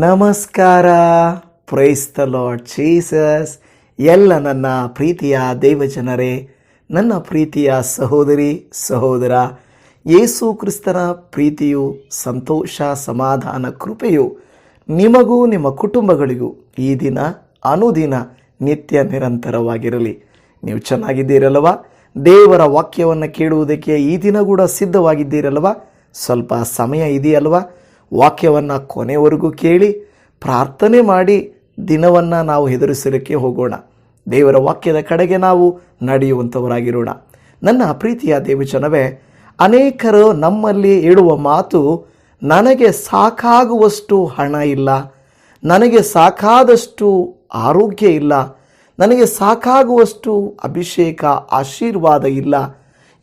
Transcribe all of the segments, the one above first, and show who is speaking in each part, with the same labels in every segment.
Speaker 1: ನಮಸ್ಕಾರ. The Lord Jesus ಎಲ್ಲ ನನ್ನ ಪ್ರೀತಿಯ ದೇವಜನರೇ, ನನ್ನ ಪ್ರೀತಿಯ ಸಹೋದರಿ, ಸಹೋದರ, ಯೇಸು ಕ್ರಿಸ್ತನ ಪ್ರೀತಿಯು, ಸಂತೋಷ, ಸಮಾಧಾನ, ಕೃಪೆಯು ನಿಮಗೂ, ನಿಮ್ಮ ಕುಟುಂಬಗಳಿಗೂ ಈ ದಿನ ಅನುದಿನ ನಿತ್ಯ ನಿರಂತರವಾಗಿರಲಿ. ನೀವು ಚೆನ್ನಾಗಿದ್ದೀರಲ್ವ ದೇವರ ವಾಕ್ಯವನ್ನು ಕೇಳುವುದಕ್ಕೆ ಈ ದಿನ ಕೂಡ ಸಿದ್ಧವಾಗಿದ್ದೀರಲ್ವ ಸ್ವಲ್ಪ ಸಮಯ ಇದೆಯಲ್ವಾ? ವಾಕ್ಯವನ್ನು ಕೊನೆವರೆಗೂ ಕೇಳಿ, ಪ್ರಾರ್ಥನೆ ಮಾಡಿ ದಿನವನ್ನು ನಾವು ಹೆದರಿಸಲಿಕ್ಕೆ ಹೋಗೋಣ. ದೇವರ ವಾಕ್ಯದ ಕಡೆಗೆ ನಾವು ನಡೆಯುವಂಥವರಾಗಿರೋಣ ನನ್ನ ಪ್ರೀತಿಯ ದೇವಜನವೇ, ಅನೇಕರು ನಮ್ಮಲ್ಲಿ ಹೇಳುವ ಮಾತು, ನನಗೆ ಸಾಕಾಗುವಷ್ಟು ಹಣ ಇಲ್ಲ, ನನಗೆ ಸಾಕಾದಷ್ಟು ಆರೋಗ್ಯ ಇಲ್ಲ, ನನಗೆ ಸಾಕಾಗುವಷ್ಟು ಅಭಿಷೇಕ, ಆಶೀರ್ವಾದ ಇಲ್ಲ,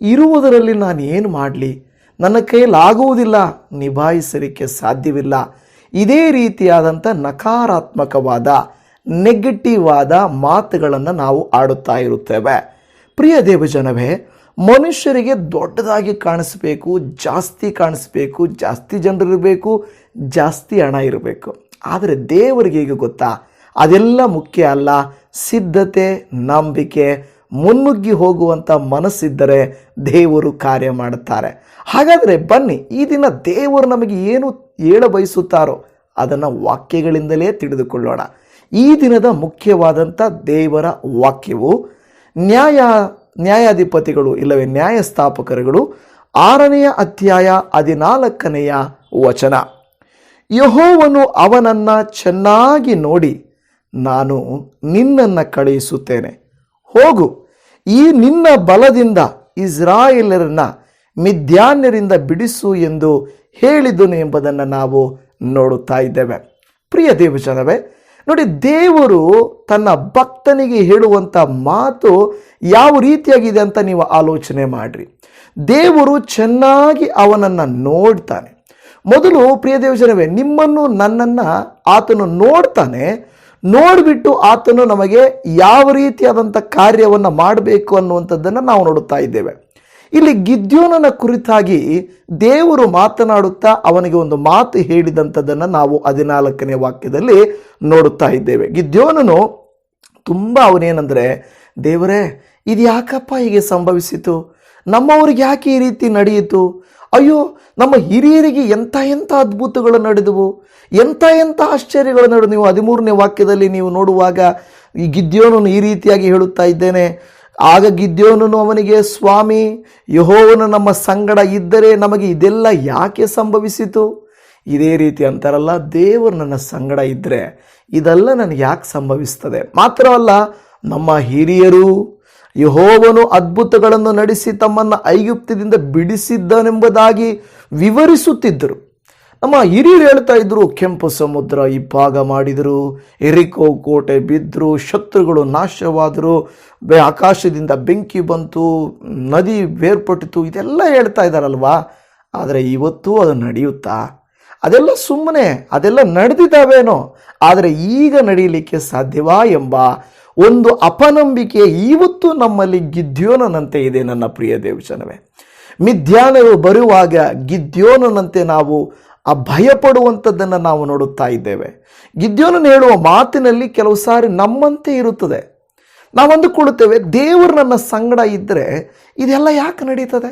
Speaker 1: ಇರುವುದರಲ್ಲಿ ನಾನು ಏನು ಮಾಡಲಿ? ನನ್ನ ಕೈಲಾಗುವುದಿಲ್ಲ, ನಿಭಾಯಿಸಲಿಕ್ಕೆ ಸಾಧ್ಯವಿಲ್ಲ. ಇದೇ ರೀತಿಯಾದಂಥ ನಕಾರಾತ್ಮಕವಾದ ನೆಗೆಟಿವ್ ಆದ ಮಾತುಗಳನ್ನು ನಾವು ಆಡುತ್ತಾ ಇರುತ್ತೇವೆ. ಪ್ರಿಯ ದೇವಜನವೇ, ಮನುಷ್ಯರಿಗೆ ದೊಡ್ಡದಾಗಿ ಕಾಣಿಸ್ಬೇಕು, ಜಾಸ್ತಿ ಕಾಣಿಸ್ಬೇಕು, ಜಾಸ್ತಿ ಜನರಿರಬೇಕು ಜಾಸ್ತಿ ಹಣ ಇರಬೇಕು. ಆದರೆ ದೇವರಿಗೆ ಈಗ ಗೊತ್ತಾ? ಅದೆಲ್ಲ ಮುಖ್ಯ ಅಲ್ಲ. ಸಿದ್ಧತೆ, ನಂಬಿಕೆ ಮುನ್ನುಗ್ಗಿ ಹೋಗುವಂಥ ಮನಸ್ಸಿದ್ದರೆ ದೇವರು ಕಾರ್ಯ ಮಾಡುತ್ತಾರೆ. ಹಾಗಾದರೆ ಬನ್ನಿ, ಈ ದಿನ ದೇವರು ನಮಗೆ ಏನು ಹೇಳ ಬಯಸುತ್ತಾರೋ ಅದನ್ನು ವಾಕ್ಯಗಳಿಂದಲೇ ತಿಳಿದುಕೊಳ್ಳೋಣ. ಈ ದಿನದ ಮುಖ್ಯವಾದಂಥ ದೇವರ ವಾಕ್ಯವು ನ್ಯಾಯ, ನ್ಯಾಯಾಧಿಪತಿಗಳು ಇಲ್ಲವೇ ನ್ಯಾಯಸ್ಥಾಪಕರುಗಳು ಆರನೆಯ ಅಧ್ಯಾಯ ಹದಿನಾಲ್ಕನೆಯ ವಚನ. ಯಹೋವನು ಅವನನ್ನು ಚೆನ್ನಾಗಿ ನೋಡಿ ನಾನು ನಿನ್ನನ್ನು ಕಳುಹಿಸುತ್ತೇನೆ. ಹೋಗು. ಈ ನಿನ್ನ ಬಲದಿಂದ ಇಸ್ರಾಯೇಲರನ್ನ ಮಿದ್ಯಾನ್ಯರಿಂದ ಬಿಡಿಸು ಎಂದು ಹೇಳಿದನು ಎಂಬುದನ್ನು ನಾವು ನೋಡುತ್ತಾ ಇದ್ದೇವೆ. ಪ್ರಿಯ ದೇವಜನವೇ, ನೋಡಿ ದೇವರು ತನ್ನ ಭಕ್ತನಿಗೆ ಹೇಳುವಂಥ ಮಾತು ಯಾವ ರೀತಿಯಾಗಿದೆ ಅಂತ ನೀವು ಆಲೋಚನೆ ಮಾಡಿರಿ. ದೇವರು ಚೆನ್ನಾಗಿ ಅವನನ್ನು ನೋಡ್ತಾನೆ. ಮೊದಲು ಪ್ರಿಯ ದೇವಜನವೇ, ನಿಮ್ಮನ್ನು ನನ್ನನ್ನು ಆತನು ನೋಡ್ತಾನೆ ನೋಡಿಬಿಟ್ಟು ಆತನು ನಮಗೆ ಯಾವ ರೀತಿಯಾದಂಥ ಕಾರ್ಯವನ್ನು ಮಾಡಬೇಕು ಅನ್ನುವಂಥದ್ದನ್ನು ನಾವು ನೋಡುತ್ತಾ ಇದ್ದೇವೆ. ಇಲ್ಲಿ ಗಿದ್ಯೋನನ ಕುರಿತಾಗಿ ದೇವರು ಮಾತನಾಡುತ್ತಾ ಅವನಿಗೆ ಒಂದು ಮಾತು ಹೇಳಿದಂಥದ್ದನ್ನು ನಾವು ಹದಿನಾಲ್ಕನೇ ವಾಕ್ಯದಲ್ಲಿ ನೋಡುತ್ತಾ ಇದ್ದೇವೆ. ಗಿದ್ಯೋನನು ತುಂಬ ಅವನೇನೆಂದರೆ, ದೇವರೇ ಇದು ಯಾಕಪ್ಪ ಹೀಗೆ ಸಂಭವಿಸಿತು? ನಮ್ಮವ್ರಿಗೆ ಯಾಕೆ ಈ ರೀತಿ ನಡೆಯಿತು? ಅಯ್ಯೋ, ನಮ್ಮ ಹಿರಿಯರಿಗೆ ಎಂಥ ಎಂಥ ಅದ್ಭುತಗಳು ನಡೆದವು, ಎಂಥ ಎಂಥ ಆಶ್ಚರ್ಯಗಳು ನಡೆದು ನೀವು ಹದಿಮೂರನೇ ವಾಕ್ಯದಲ್ಲಿ ನೀವು ನೋಡುವಾಗ ಈ ಗಿದ್ಯೋನನು ಈ ರೀತಿಯಾಗಿ ಹೇಳುತ್ತಾ ಇದ್ದೇನೆ, ಆಗ ಗಿದ್ಯೋನನು ಅವನಿಗೆ, ಸ್ವಾಮಿ, ಯಹೋವನು ನಮ್ಮ ಸಂಗಡ ಇದ್ದರೆ ನಮಗೆ ಇದೆಲ್ಲ ಯಾಕೆ ಸಂಭವಿಸಿತು? ಇದೇ ರೀತಿ ಅಂತಾರಲ್ಲ, ದೇವರು ನನ್ನ ಸಂಗಡ ಇದ್ದರೆ ಇದೆಲ್ಲ ನನಗೆ ಯಾಕೆ ಸಂಭವಿಸ್ತದೆ? ಮಾತ್ರವಲ್ಲ ನಮ್ಮ ಹಿರಿಯರು ಯಹೋವನು ಅದ್ಭುತಗಳನ್ನು ನಡೆಸಿ ತಮ್ಮನ್ನು ಐಗುಪ್ತದಿಂದ ಬಿಡಿಸಿದ್ದನೆಂಬುದಾಗಿ ವಿವರಿಸುತ್ತಿದ್ದರು. ನಮ್ಮ ಹಿರಿಯರು ಹೇಳ್ತಾ ಇದ್ದರು ಕೆಂಪು ಸಮುದ್ರ ಇಬ್ಬಾಗ ಮಾಡಿದರು, ಎರಿಕೋ ಕೋಟೆ ಬಿದ್ದರು ಶತ್ರುಗಳು ನಾಶವಾದರು ಆಕಾಶದಿಂದ ಬೆಂಕಿ ಬಂತು, ನದಿ ಬೇರ್ಪಟ್ಟಿತು, ಇದೆಲ್ಲ ಹೇಳ್ತಾ ಇದ್ದಾರಲ್ವಾ? ಆದರೆ ಇವತ್ತು ಅದು ನಡೆಯುತ್ತಾ? ಅದೆಲ್ಲ ಸುಮ್ಮನೆ, ಅದೆಲ್ಲ ನಡೆದಿದ್ದಾವೇನೋ? ಆದರೆ ಈಗ ನಡೀಲಿಕ್ಕೆ ಸಾಧ್ಯವಾ ಎಂಬ ಒಂದು ಅಪನಂಬಿಕೆ ಇವತ್ತು ನಮ್ಮಲ್ಲಿ ಗಿದ್ಯೋನನಂತೆ ಇದೆ ನನ್ನ ಪ್ರಿಯ ದೇವಜನವೇ. ಮಿಥ್ಯಾನರು ಬರುವಾಗ ಗಿದ್ಯೋನನಂತೆ ನಾವು ಆ ಭಯಪಡುವಂಥದ್ದನ್ನು ನಾವು ನೋಡುತ್ತಾ ಇದ್ದೇವೆ. ಗಿದ್ಯೋನನ್ನು ಹೇಳುವ ಮಾತಿನಲ್ಲಿ ಕೆಲವು ಸಾರಿ ನಮ್ಮಂತೆ ಇರುತ್ತದೆ. ನಾವು ಅಂದುಕೊಳ್ಳುತ್ತೇವೆ, ದೇವರು ನನ್ನ ಸಂಗಡ ಇದ್ದರೆ ಇದೆಲ್ಲ ಯಾಕೆ ನಡೀತದೆ?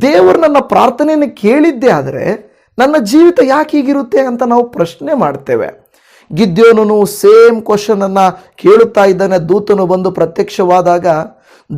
Speaker 1: ದೇವರು ನನ್ನ ಪ್ರಾರ್ಥನೆಯನ್ನು ಕೇಳಿದ್ದೇ ಆದರೆ ನನ್ನ ಜೀವಿತ ಯಾಕೆ ಹೀಗಿರುತ್ತೆ ಅಂತ ನಾವು ಪ್ರಶ್ನೆ ಮಾಡ್ತೇವೆ. ಗಿದ್ಯೋನನು ಸೇಮ್ ಕ್ವಶನ್ ಅನ್ನ ಕೇಳುತ್ತಾ ಇದ್ದಾನೆ. ದೂತನು ಬಂದು ಪ್ರತ್ಯಕ್ಷವಾದಾಗ,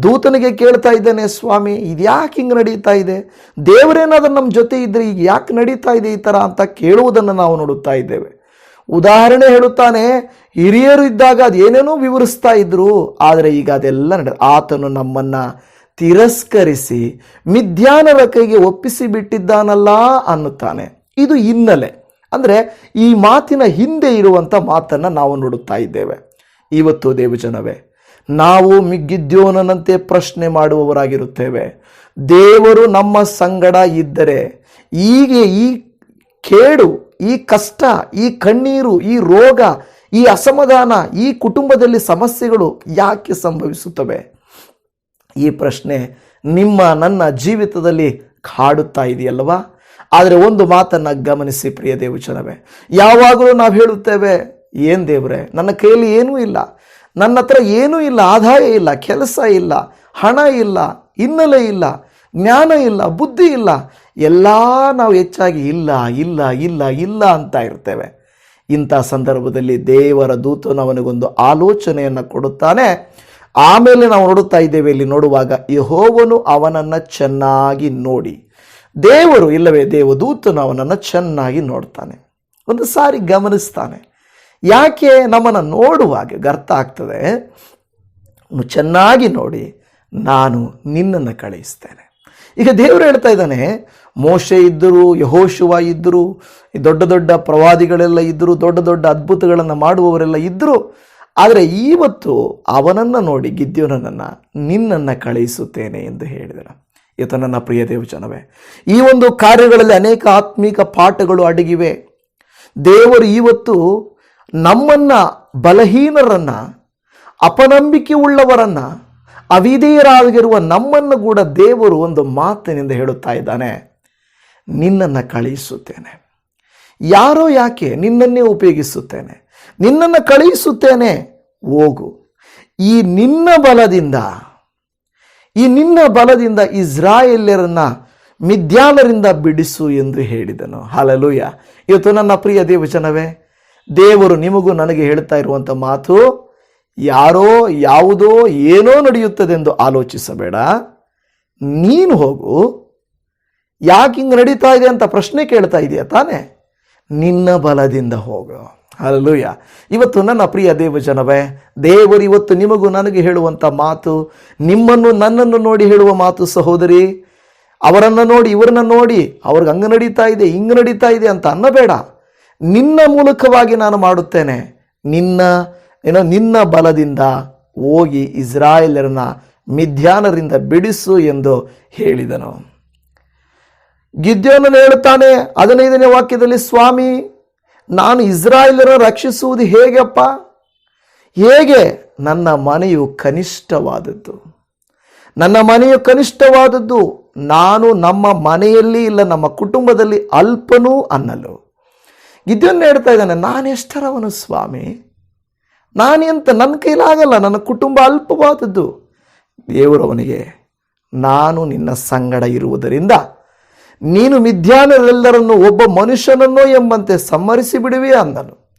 Speaker 1: ದೂತನಿಗೆ ಕೇಳ್ತಾ ಇದ್ದಾನೆ ಸ್ವಾಮಿ, ಇದು ಯಾಕೆ ಹಿಂಗೆ ನಡೀತಾ ಇದೆ? ದೇವರೇನಾದ್ರೂ ನಮ್ಮ ಜೊತೆ ಇದ್ರೆ ಈಗ ಯಾಕೆ ನಡೀತಾ ಇದೆ ಈ ಥರ ಅಂತ ಕೇಳುವುದನ್ನು ನಾವು ನೋಡುತ್ತಾ ಇದ್ದೇವೆ. ಉದಾಹರಣೆ ಹೇಳುತ್ತಾನೆ, ಹಿರಿಯರು ಇದ್ದಾಗ ಅದೇನೇನೋ ವಿವರಿಸ್ತಾ ಇದ್ರು, ಆದರೆ ಈಗ ಅದೆಲ್ಲ ನಡೆ, ಆತನು ನಮ್ಮನ್ನು ತಿರಸ್ಕರಿಸಿ, ಮಿಥ್ಯಾನರ ಕೈಗೆ ಒಪ್ಪಿಸಿ ಬಿಟ್ಟಿದ್ದಾನಲ್ಲ ಅನ್ನುತ್ತಾನೆ. ಇದು ಹಿನ್ನೆಲೆ. ಅಂದರೆ ಈ ಮಾತಿನ ಹಿಂದೆ ಇರುವಂಥ ಮಾತನ್ನು ನಾವು ನೋಡುತ್ತಾ ಇದ್ದೇವೆ. ಇವತ್ತು ದೇವಜನವೇ, ನಾವು ಮಿಗ್ಗಿದ್ಯೋನಂತೆ ಪ್ರಶ್ನೆ ಮಾಡುವವರಾಗಿರುತ್ತೇವೆ. ದೇವರು ನಮ್ಮ ಸಂಗಡ ಇದ್ದರೆ ಹೀಗೆ ಈ ಕೇಡು, ಈ ಕಷ್ಟ, ಈ ಕಣ್ಣೀರು, ಈ ರೋಗ, ಈ ಅಸಮಾಧಾನ, ಈ ಕುಟುಂಬದಲ್ಲಿ ಸಮಸ್ಯೆಗಳು ಯಾಕೆ ಸಂಭವಿಸುತ್ತವೆ? ಈ ಪ್ರಶ್ನೆ ನಿಮ್ಮ ನನ್ನ ಜೀವಿತದಲ್ಲಿ ಕಾಡುತ್ತಾ ಇದೆಯಲ್ವಾ ಆದರೆ ಒಂದು ಮಾತನ್ನು ಗಮನಿಸಿ ಪ್ರಿಯ ದೇವಚನವೇ ಯಾವಾಗಲೂ ನಾವು ಹೇಳುತ್ತೇವೆ, ಏನು ದೇವ್ರೆ, ನನ್ನ ಕೈಯಲ್ಲಿ ಏನೂ ಇಲ್ಲ, ನನ್ನ ಹತ್ರ ಏನೂ ಇಲ್ಲ, ಆದಾಯ ಇಲ್ಲ, ಕೆಲಸ ಇಲ್ಲ, ಹಣ ಇಲ್ಲ, ಹಿನ್ನೆಲೆ ಇಲ್ಲ, ಜ್ಞಾನ ಇಲ್ಲ, ಬುದ್ಧಿ ಇಲ್ಲ, ಎಲ್ಲ ನಾವು ಹೆಚ್ಚಾಗಿ ಇಲ್ಲ ಇಲ್ಲ ಇಲ್ಲ ಇಲ್ಲ ಅಂತ ಇರ್ತೇವೆ. ಇಂಥ ಸಂದರ್ಭದಲ್ಲಿ ದೇವರ ದೂತನು ಅವನಿಗೊಂದು ಆಲೋಚನೆಯನ್ನು ಕೊಡುತ್ತಾನೆ. ಆಮೇಲೆ ನಾವು ನೋಡುತ್ತಾ ಇದ್ದೇವೆ, ಇಲ್ಲಿ ನೋಡುವಾಗ ಯಹೋವನು ಅವನನ್ನು ಚೆನ್ನಾಗಿ ನೋಡಿ ದೇವರು ಇಲ್ಲವೇ ದೇವದೂತನು ಅವನನ್ನು ಚೆನ್ನಾಗಿ ನೋಡ್ತಾನೆ. ಒಂದು ಸಾರಿ ಗಮನಿಸ್ತಾನೆ. ಯಾಕೆ ನಮ್ಮನ್ನು ನೋಡುವಾಗ ಅರ್ಥ ಆಗ್ತದೆ? ಚೆನ್ನಾಗಿ ನೋಡಿ ನಾನು ನಿನ್ನನ್ನು ಕಳಿಸ್ತೇನೆ ಈಗ ದೇವರು ಹೇಳ್ತಾ ಇದ್ದಾನೆ, ಮೋಶೆ ಇದ್ದರು, ಯಹೋಶುವ ಇದ್ದರು ದೊಡ್ಡ ದೊಡ್ಡ ಪ್ರವಾದಿಗಳೆಲ್ಲ ಇದ್ದರು, ದೊಡ್ಡ ದೊಡ್ಡ ಅದ್ಭುತಗಳನ್ನು ಮಾಡುವವರೆಲ್ಲ ಇದ್ದರು, ಆದರೆ ಇವತ್ತು ಅವನನ್ನು ನೋಡಿ ಗಿದ್ಯೋನನ್ನು ನಿನ್ನನ್ನು ಕಳಿಸುತ್ತೇನೆ ಎಂದು ಹೇಳಿದರು ಇವತ್ತು ನನ್ನ ಪ್ರಿಯ ದೇವಜನವೇ. ಈ ಒಂದು ಕಾರ್ಯಗಳಲ್ಲಿ ಅನೇಕ ಆತ್ಮೀಕ ಪಾಠಗಳು ಅಡಗಿವೆ. ದೇವರು ಇವತ್ತು ನಮ್ಮನ್ನ ಬಲಹೀನರನ್ನು ಅಪನಂಬಿಕೆ ಉಳ್ಳವರನ್ನ ಅವಿಧೇಯರಾಗಿರುವ ನಮ್ಮನ್ನು ಕೂಡ ದೇವರು ಒಂದು ಮಾತಿನಿಂದ ಹೇಳುತ್ತಾ ಇದ್ದಾನೆ. ನಿನ್ನನ್ನು ಕಳುಹಿಸುತ್ತೇನೆ. ಯಾರೋ ಯಾಕೆ ನಿನ್ನನ್ನೇ ಉಪಯೋಗಿಸುತ್ತೇನೆ? ನಿನ್ನನ್ನು ಕಳುಹಿಸುತ್ತೇನೆ? ಹೋಗು. ಈ ನಿನ್ನ ಬಲದಿಂದ ಈ ನಿನ್ನ ಬಲದಿಂದ ಇಸ್ರಾಯೇಲ್ಯರನ್ನ ಮಿದ್ಯಾಲರಿಂದ ಬಿಡಿಸು ಎಂದು ಹೇಳಿದನು. ಹಾಲಲೂಯ. ಇವತ್ತು ನನ್ನ ಪ್ರಿಯ ದೇವಜನವೇ, ದೇವರು ನಿಮಗೂ ನನಗೆ ಹೇಳ್ತಾ ಇರುವಂಥ ಮಾತು ಯಾರೋ ಯಾವುದೋ ಏನೋ ನಡೆಯುತ್ತದೆಂದು ಆಲೋಚಿಸಬೇಡ. ನೀನು ಹೋಗು. ಯಾಕೆ ಹಿಂಗೆ ನಡೀತಾ ಇದೆ ಅಂತ ಪ್ರಶ್ನೆ ಕೇಳ್ತಾ ಇದೆಯಾ ತಾನೇ? ನಿನ್ನ ಬಲದಿಂದ ಹೋಗು. ಅಲ್ಲೂಯ ಇವತ್ತು ನನ್ನ ಪ್ರಿಯ ದೇವಜನವೇ, ದೇವರು ಇವತ್ತು ನಿಮಗೂ ನನಗೆ ಹೇಳುವಂಥ ಮಾತು, ನಿಮ್ಮನ್ನು ನನ್ನನ್ನು ನೋಡಿ ಹೇಳುವ ಮಾತು ಸಹೋದರಿ, ಅವರನ್ನು ನೋಡಿ, ಇವರನ್ನ ನೋಡಿ, ಅವ್ರಿಗೆ ಹಂಗೆ ನಡೀತಾ ಇದೆ, ಹಿಂಗೆ ನಡೀತಾ ಇದೆ ಅಂತ ಅನ್ನಬೇಡ. ನಿನ್ನ ಮೂಲಕವಾಗಿ ನಾನು ಮಾಡುತ್ತೇನೆ. ನಿನ್ನ, ಏನೋ ನಿನ್ನ ಬಲದಿಂದ ಹೋಗಿ ಇಸ್ರಾಯೇಲರನ್ನ ಮಿಥ್ಯಾನರಿಂದ ಬಿಡಿಸು ಎಂದು ಹೇಳಿದನು. ಗಿದ್ಯೋನನ್ನು ಹೇಳುತ್ತಾನೆ, ಹದಿನೈದನೇ ವಾಕ್ಯದಲ್ಲಿ, ಸ್ವಾಮಿ ನಾನು ಇಸ್ರಾಯೇಲರ ರಕ್ಷಿಸುವುದು ಹೇಗಪ್ಪ? ಹೇಗೆ? ನನ್ನ ಮನೆಯು ಕನಿಷ್ಠವಾದದ್ದು. ನನ್ನ ಮನೆಯು ಕನಿಷ್ಠವಾದದ್ದು. ನಾನು ನಮ್ಮ ಮನೆಯಲ್ಲಿ ಇಲ್ಲ, ನಮ್ಮ ಕುಟುಂಬದಲ್ಲಿ ಅಲ್ಪನೂ ಅನ್ನಲು. ಇದನ್ನು ಹೇಳ್ತಾ ಇದ್ದಾನೆ ನಾನೆಷ್ಟರವನು ಸ್ವಾಮಿ? ನಾನೆಂತ ನನ್ನ ಕೈಲಾಗಲ್ಲ ನನ್ನ ಕುಟುಂಬ ಅಲ್ಪವಾದದ್ದು. ದೇವರವನಿಗೆ ನಾನು ನಿನ್ನ ಸಂಗಡ ಇರುವುದರಿಂದ ನೀನು ಮಿಥ್ಯಾನರೆಲ್ಲರನ್ನು ಒಬ್ಬ ಮನುಷ್ಯನನ್ನೋ ಎಂಬಂತೆ ಸಮ್ಮರಿಸಿ ಬಿಡುವೆ ಅಂದನು.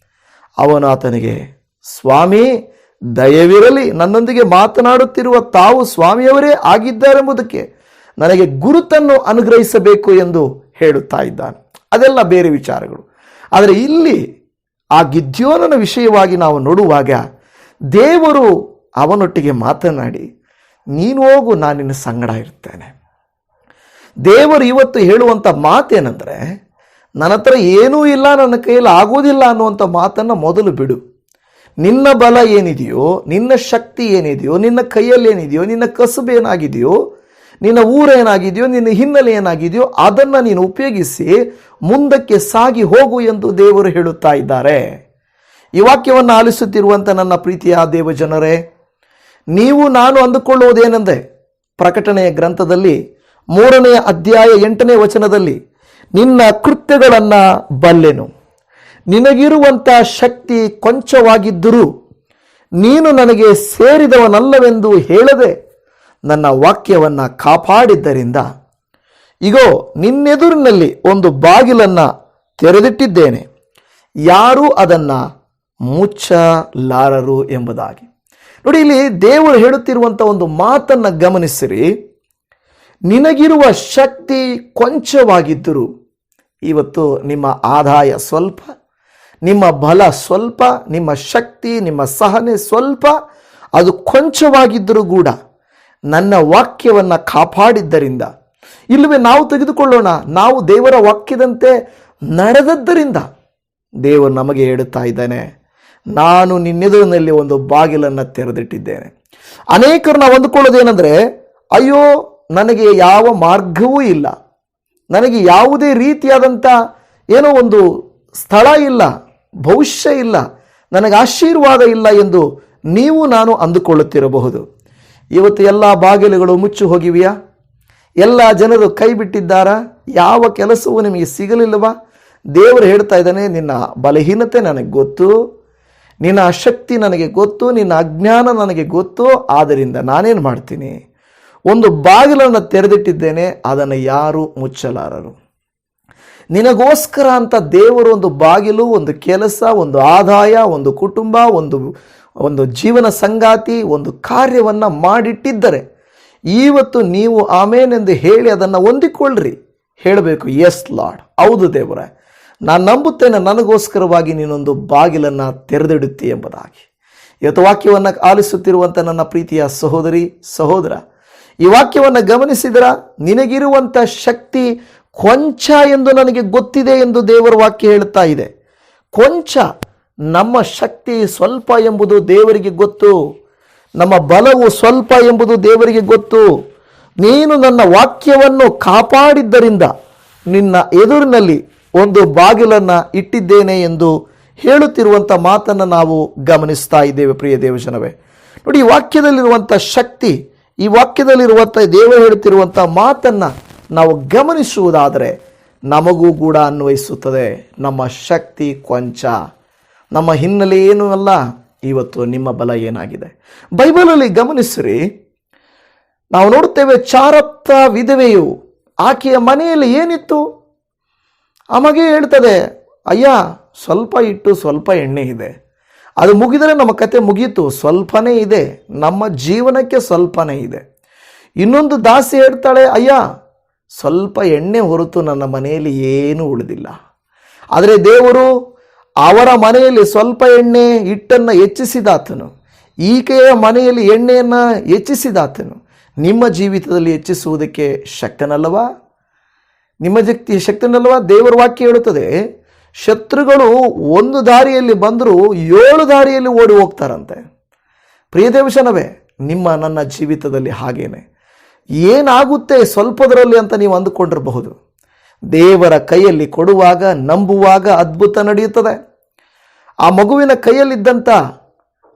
Speaker 1: ಅವನು ಆತನಿಗೆ, ಸ್ವಾಮಿ, ದಯವಿರಲಿ, ನನ್ನೊಂದಿಗೆ ಮಾತನಾಡುತ್ತಿರುವ ತಾವು ಸ್ವಾಮಿಯವರೇ ಆಗಿದ್ದಾರೆಂಬುದಕ್ಕೆ ನನಗೆ ಗುರುತನ್ನು ಅನುಗ್ರಹಿಸಬೇಕು ಎಂದು ಹೇಳುತ್ತಾ ಇದ್ದಾನೆ. ಅದೆಲ್ಲ ಬೇರೆ ವಿಚಾರಗಳು. ಆದರೆ ಇಲ್ಲಿ ಆ ಗಿದ್ಯೋನನ ವಿಷಯವಾಗಿ ನಾವು ನೋಡುವಾಗ ದೇವರು ಅವನೊಟ್ಟಿಗೆ ಮಾತನಾಡಿ, ನೀನು ಹೋಗು, ನಾನು ನಿನ್ನ ಸಂಗಡ ಇರ್ತೇನೆ ದೇವರು ಇವತ್ತು ಹೇಳುವಂಥ ಮಾತೇನೆಂದರೆ, ನನ್ನ ಹತ್ರ ಏನೂ ಇಲ್ಲ, ನನ್ನ ಕೈಯಲ್ಲಿ ಆಗೋದಿಲ್ಲ ಅನ್ನುವಂಥ ಮಾತನ್ನು ಮೊದಲು ಬಿಡು. ನಿನ್ನ ಬಲ ಏನಿದೆಯೋ, ನಿನ್ನ ಶಕ್ತಿ ಏನಿದೆಯೋ, ನಿನ್ನ ಕೈಯಲ್ಲಿ ಏನಿದೆಯೋ, ನಿನ್ನ ಕಸುಬು ಏನಾಗಿದೆಯೋ, ನಿನ್ನ ಊರೇನಾಗಿದೆಯೋ ನಿನ್ನ ಹಿನ್ನೆಲೆ ಏನಾಗಿದೆಯೋ, ಅದನ್ನು ನೀನು ಉಪಯೋಗಿಸಿ ಮುಂದಕ್ಕೆ ಸಾಗಿ ಹೋಗು ಎಂದು ದೇವರು ಹೇಳುತ್ತಾ ಇದ್ದಾರೆ. ಈ ವಾಕ್ಯವನ್ನು ಆಲಿಸುತ್ತಿರುವಂಥ ನನ್ನ ಪ್ರೀತಿಯ ದೇವಜನರೇ, ನೀವು ನಾನು ಅಂದುಕೊಳ್ಳುವುದೇನೆಂದರೆ ಪ್ರಕಟಣೆಯ ಗ್ರಂಥದಲ್ಲಿ ಮೂರನೆಯ ಅಧ್ಯಾಯ ಎಂಟನೇ ವಚನದಲ್ಲಿ, ನಿನ್ನ ಕೃತ್ಯಗಳನ್ನು ಬಲ್ಲೆನು. ನಿನಗಿರುವಂಥ ಶಕ್ತಿ ಕೊಂಚವಾಗಿದ್ದರೂ, ನೀನು ನನಗೆ ಸೇರಿದವನಲ್ಲವೆಂದು ಹೇಳದೆ ನನ್ನ ವಾಕ್ಯವನ್ನು ಕಾಪಾಡಿದ್ದರಿಂದ, ಇಗೋ, ನಿನ್ನೆದುರಿನಲ್ಲಿ ಒಂದು ಬಾಗಿಲನ್ನು ತೆರೆದಿಟ್ಟಿದ್ದೇನೆ. ಯಾರೂ ಅದನ್ನು ಮುಚ್ಚಲಾರರು ಎಂಬುದಾಗಿ. ನೋಡಿ, ಇಲ್ಲಿ ದೇವರು ಹೇಳುತ್ತಿರುವಂಥ ಒಂದು ಮಾತನ್ನು ಗಮನಿಸಿರಿ. ನಿನಗಿರುವ ಶಕ್ತಿ ಕೊಂಚವಾಗಿದ್ದರೂ ಇವತ್ತು ನಿಮ್ಮ ಆದಾಯ ಸ್ವಲ್ಪ, ನಿಮ್ಮ ಬಲ ಸ್ವಲ್ಪ, ನಿಮ್ಮ ಶಕ್ತಿ, ನಿಮ್ಮ ಸಹನೆ ಸ್ವಲ್ಪ, ಅದು ಕೊಂಚವಾಗಿದ್ದರೂ ಕೂಡ ನನ್ನ ವಾಕ್ಯವನ್ನು ಕಾಪಾಡಿದ್ದರಿಂದ. ಇಲ್ಲವೇ ನಾವು ತೆಗೆದುಕೊಳ್ಳೋಣ, ನಾವು ದೇವರ ವಾಕ್ಯದಂತೆ ನಡೆದದ್ದರಿಂದ ದೇವರು ನಮಗೆ ಹೇಳುತ್ತಾ ಇದ್ದಾನೆ, ನಾನು ನಿನ್ನೆದುರಿನಲ್ಲಿ ಒಂದು ಬಾಗಿಲನ್ನು ತೆರೆದಿಟ್ಟಿದ್ದೇನೆ. ಅನೇಕರು ನಾವು ಅಂದುಕೊಳ್ಳೋದೇನೆಂದರೆ, ಅಯ್ಯೋ ನನಗೆ ಯಾವ ಮಾರ್ಗವೂ ಇಲ್ಲ. ನನಗೆ ಯಾವುದೇ ರೀತಿಯಾದಂಥ ಏನೋ ಒಂದು ಸ್ಥಳ ಇಲ್ಲ, ಭವಿಷ್ಯ ಇಲ್ಲ, ನನಗೆ ಆಶೀರ್ವಾದ ಇಲ್ಲ ಎಂದು ನೀವು, ನಾನು ಅಂದುಕೊಳ್ಳುತ್ತಿರಬಹುದು. ಇವತ್ತು ಎಲ್ಲ ಬಾಗಿಲುಗಳು ಮುಚ್ಚು ಹೋಗಿವೆಯಾ? ಎಲ್ಲ ಜನರು ಕೈ ಬಿಟ್ಟಿದ್ದಾರಾ? ಯಾವ ಕೆಲಸವೂ ನಿಮಗೆ ಸಿಗಲಿಲ್ಲವಾ? ದೇವರು ಹೇಳ್ತಾ ಇದ್ದಾನೆ, ನಿನ್ನ ಬಲಹೀನತೆ ನನಗೆ ಗೊತ್ತು, ನಿನ್ನ ಶಕ್ತಿ ನನಗೆ ಗೊತ್ತು, ನಿನ್ನ ಅಜ್ಞಾನ ನನಗೆ ಗೊತ್ತು, ಆದ್ದರಿಂದ ನಾನೇನು ಮಾಡ್ತೀನಿ? ಒಂದು ಬಾಗಿಲನ್ನು ತೆರೆದಿಟ್ಟಿದ್ದೇನೆ, ಅದನ್ನು ಯಾರೂ ಮುಚ್ಚಲಾರರು. ನಿನಗೋಸ್ಕರ ಅಂತ ದೇವರು ಒಂದು ಬಾಗಿಲು, ಒಂದು ಕೆಲಸ, ಒಂದು ಆದಾಯ, ಒಂದು ಕುಟುಂಬ, ಒಂದು ಒಂದು ಜೀವನ ಸಂಗಾತಿ, ಒಂದು ಕಾರ್ಯವನ್ನು ಮಾಡಿಟ್ಟಿದ್ದರೆ ಇವತ್ತು ನೀವು ಆಮೇನೆಂದು ಹೇಳಿ ಅದನ್ನು ಹೊಂದಿಕೊಳ್ಳ್ರಿ. ಹೇಳಬೇಕು ಎಸ್ ಲಾಡ್ ಹೌದು ದೇವರೇ, ನಾನು ನಂಬುತ್ತೇನೆ, ನನಗೋಸ್ಕರವಾಗಿ ನೀನೊಂದು ಬಾಗಿಲನ್ನು ತೆರೆದಿಡುತ್ತಿ ಎಂಬುದಾಗಿ. ಇವತ್ತು ವಾಕ್ಯವನ್ನು ಆಲಿಸುತ್ತಿರುವಂಥ ನನ್ನ ಪ್ರೀತಿಯ ಸಹೋದರಿ, ಸಹೋದರ ಈ ವಾಕ್ಯವನ್ನು ಗಮನಿಸಿದ್ರ? ನಿನಗಿರುವಂಥ ಶಕ್ತಿ ಕೊಂಚ ಎಂದು ನನಗೆ ಗೊತ್ತಿದೆ ಎಂದು ದೇವರ ವಾಕ್ಯ ಹೇಳ್ತಾ ಇದೆ. ಕೊಂಚ ನಮ್ಮ ಶಕ್ತಿ ಸ್ವಲ್ಪ ಎಂಬುದು ದೇವರಿಗೆ ಗೊತ್ತು. ನಮ್ಮ ಬಲವು ಸ್ವಲ್ಪ ಎಂಬುದು ದೇವರಿಗೆ ಗೊತ್ತು. ನೀನು ನನ್ನ ವಾಕ್ಯವನ್ನು ಕಾಪಾಡಿದ್ದರಿಂದ ನಿನ್ನ ಎದುರಿನಲ್ಲಿ ಒಂದು ಬಾಗಿಲನ್ನು ಇಟ್ಟಿದ್ದೇನೆ ಎಂದು ಹೇಳುತ್ತಿರುವಂಥ ಮಾತನ್ನು ನಾವು ಗಮನಿಸ್ತಾ ಇದ್ದೇವೆ ಪ್ರಿಯ ದೇವಜನವೇ. ನೋಡಿ ವಾಕ್ಯದಲ್ಲಿರುವಂಥ ಶಕ್ತಿ ಈ ವಾಕ್ಯದಲ್ಲಿರುವಂಥ ದೇವರು ಹೇಳುತ್ತಿರುವಂಥ ಮಾತನ್ನು ನಾವು ಗಮನಿಸುವುದಾದರೆ ನಮಗೂ ಕೂಡ ಅನ್ವಯಿಸುತ್ತದೆ. ನಮ್ಮ ಶಕ್ತಿ ಕೊಂಚ. ನಮ್ಮ ಹಿನ್ನೆಲೆ ಏನೂ ಅಲ್ಲ? ಇವತ್ತು ನಿಮ್ಮ ಬಲ ಏನಾಗಿದೆ? ಬೈಬಲಲ್ಲಿ ಗಮನಿಸಿರಿ. ನಾವು ನೋಡುತ್ತೇವೆ ಚಾರಪ್ತ ವಿಧವೆಯು ಆಕೆಯ ಮನೆಯಲ್ಲಿ ಏನಿತ್ತು? ಆ ಮಗೆ ಹೇಳ್ತದೆ, ಅಯ್ಯ, ಸ್ವಲ್ಪ ಇಟ್ಟು ಸ್ವಲ್ಪ ಎಣ್ಣೆ ಇದೆ. ಅದು ಮುಗಿದರೆ ನಮ್ಮ ಕತೆ ಮುಗೀತು. ಸ್ವಲ್ಪನೇ ಇದೆ. ನಮ್ಮ ಜೀವನಕ್ಕೆ ಸ್ವಲ್ಪನೇ ಇದೆ. ಇನ್ನೊಂದು ದಾಸಿ ಹೇಳ್ತಾಳೆ, ಅಯ್ಯ, ಸ್ವಲ್ಪ ಎಣ್ಣೆ ಹೊರತು ನನ್ನ ಮನೆಯಲ್ಲಿ ಏನೂ ಉಳಿದಿಲ್ಲ. ಆದರೆ ದೇವರು ಅವರ ಮನೆಯಲ್ಲಿ ಸ್ವಲ್ಪ ಎಣ್ಣೆ ಹಿಟ್ಟನ್ನು ಹೆಚ್ಚಿಸಿದಾತನು. ಈಕೆಯ ಮನೆಯಲ್ಲಿ ಎಣ್ಣೆಯನ್ನು ಹೆಚ್ಚಿಸಿದಾತನು. ನಿಮ್ಮ ಜೀವಿತದಲ್ಲಿ ಹೆಚ್ಚಿಸುವುದಕ್ಕೆ ಶಕ್ತನಲ್ಲವಾ? ನಿಮ್ಮ ಶಕ್ತಿ ಶಕ್ತನಲ್ಲವಾ? ದೇವರ ವಾಕ್ಯ ಹೇಳುತ್ತದೆ ಶತ್ರುಗಳು ಒಂದು ದಾರಿಯಲ್ಲಿ ಬಂದರೂ ಏಳು ದಾರಿಯಲ್ಲಿ ಓಡಿ ಹೋಗ್ತಾರಂತೆ. ಪ್ರಿಯದೇವಶನವೇ ನಿಮ್ಮ ನನ್ನ ಜೀವಿತದಲ್ಲಿ ಹಾಗೇನೆ. ಏನಾಗುತ್ತೆ ಸ್ವಲ್ಪದರಲ್ಲಿ ಅಂತ ನೀವು ಅಂದುಕೊಂಡಿರಬಹುದು. ದೇವರ ಕೈಯಲ್ಲಿ ಕೊಡುವಾಗ, ನಂಬುವಾಗ ಅದ್ಭುತ ನಡೆಯುತ್ತದೆ. ಆ ಮಗುವಿನ ಕೈಯಲ್ಲಿದ್ದಂಥ